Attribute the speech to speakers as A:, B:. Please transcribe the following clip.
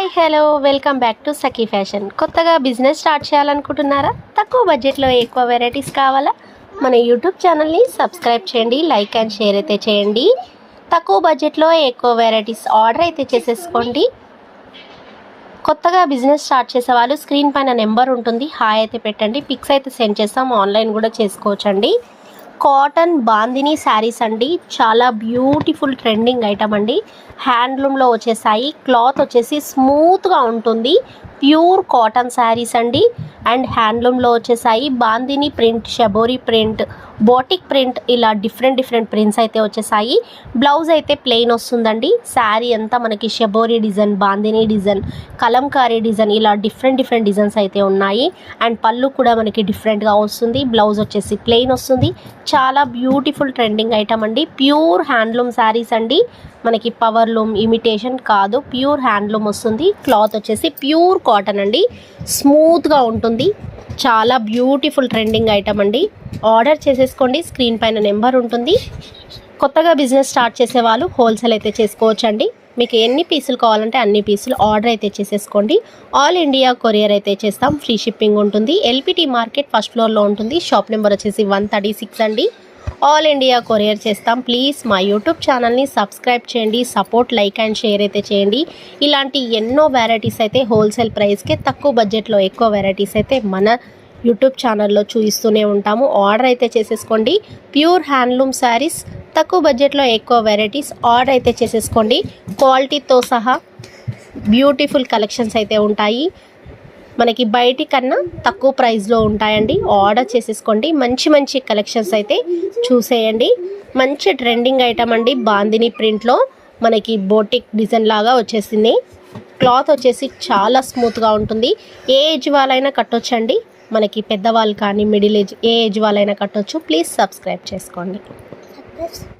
A: Hi hello welcome back to Sakhi fashion. కొత్తగా business start చేయాలనుకుంటున్నారా? తక్కువ బడ్జెట్లో ఎక్కువ వెరైటీస్ కావాలా? మన యూట్యూబ్ ఛానల్ని సబ్స్క్రైబ్ చేయండి లైక్ అండ్ షేర్ అయితే చేయండి. తక్కువ బడ్జెట్లో ఎక్కువ వెరైటీస్ ఆర్డర్ అయితే చేసేసుకోండి. కొత్తగా బిజినెస్ స్టార్ట్ చేసే వాళ్ళు స్క్రీన్ పైన నెంబర్ ఉంటుంది హాయ్ అయితే పెట్టండి. పిక్స్ అయితే సెండ్ చేస్తాం ఆన్లైన్ కూడా చేసుకోవచ్చండి. కాటన్ బాందిని శారీస్ అండి. చాలా బ్యూటిఫుల్ ట్రెండింగ్ ఐటమ్ అండి. హ్యాండ్లూమ్లో వచ్చేసాయి. క్లాత్ వచ్చేసి స్మూత్గా ఉంటుంది. ప్యూర్ కాటన్ శారీస్ అండి. అండ్ హ్యాండ్లూమ్లో వచ్చేసాయి. Bandhani print shibori print boutique print ఇలా డిఫరెంట్ డిఫరెంట్ ప్రింట్స్ అయితే వచ్చేసాయి. బ్లౌజ్ అయితే ప్లెయిన్ వస్తుందండి. శారీ అంతా మనకి shibori design bandhani design kalamkari design ఇలా డిఫరెంట్ డిఫరెంట్ డిజైన్స్ అయితే ఉన్నాయి. అండ్ పళ్ళు కూడా మనకి డిఫరెంట్గా వస్తుంది. బ్లౌజ్ వచ్చేసి ప్లెయిన్ వస్తుంది. చాలా బ్యూటిఫుల్ ట్రెండింగ్ ఐటమ్ అండి. ప్యూర్ హ్యాండ్లూమ్ శారీస్ అండి. మనకి పవర్లూమ్ ఇమిటేషన్ కాదు. ప్యూర్ హ్యాండ్లూమ్ వస్తుంది. క్లాత్ వచ్చేసి ప్యూర్ కాటన్ అండి. స్మూత్గా ఉంటుంది. చాలా బ్యూటిఫుల్ ట్రెండింగ్ ఐటమ్ అండి. ఆర్డర్ చేసేసుకోండి. స్క్రీన్ పైన నెంబర్ ఉంటుంది. కొత్తగా బిజినెస్ స్టార్ట్ చేసే వాళ్ళు హోల్సేల్ అయితే చేసుకోవచ్చు అండి మీకు ఎన్ని పీసులు కావాలంటే అన్ని పీసులు ఆర్డర్ అయితే చేసేసుకోండి. ఆల్ ఇండియా కొరియర్ అయితే చేస్తాం. ఫ్రీ షిప్పింగ్ ఉంటుంది. ఎల్పిటి మార్కెట్ ఫస్ట్ ఫ్లోర్లో ఉంటుంది. షాప్ నెంబర్ వచ్చేసి వన్ థర్టీ సిక్స్ అండి. ఆల్ ఇండియా కొరియర్ చేస్తాం. ప్లీజ్ మా యూట్యూబ్ ఛానల్ని సబ్స్క్రైబ్ చేయండి సపోర్ట్ లైక్ అండ్ షేర్ అయితే చేయండి. ఇలాంటి ఎన్నో వెరైటీస్ అయితే హోల్సేల్ ప్రైస్కే తక్కువ బడ్జెట్లో ఎక్కువ వెరైటీస్ అయితే మన యూట్యూబ్ ఛానల్లో చూపిస్తూనే ఉంటాము. ఆర్డర్ అయితే చేసేసుకోండి. ప్యూర్ హ్యాండ్లూమ్ శారీస్ తక్కువ బడ్జెట్లో ఎక్కువ వెరైటీస్ ఆర్డర్ అయితే చేసేసుకోండి. క్వాలిటీతో సహా బ్యూటిఫుల్ కలెక్షన్స్ అయితే ఉంటాయి. మనకి బయటి కన్నా తక్కువ ప్రైస్లో ఉంటాయండి. ఆర్డర్ చేసేసుకోండి. మంచి మంచి కలెక్షన్స్ అయితే చూసేయండి. మంచి ట్రెండింగ్ ఐటమ్ అండి. బాందిని ప్రింట్లో మనకి బోటిక్ డిజైన్ లాగా వచ్చేసింది. క్లాత్ వచ్చేసి చాలా స్మూత్గా ఉంటుంది. ఏ ఏజ్ వాళ్ళైనా కట్టొచ్చండి. మనకి పెద్దవాళ్ళు కానీ మిడిల్ ఏజ్ ఏ ఏజ్ వాళ్ళైనా కట్టొచ్చు. ప్లీజ్ సబ్స్క్రైబ్ చేసుకోండి.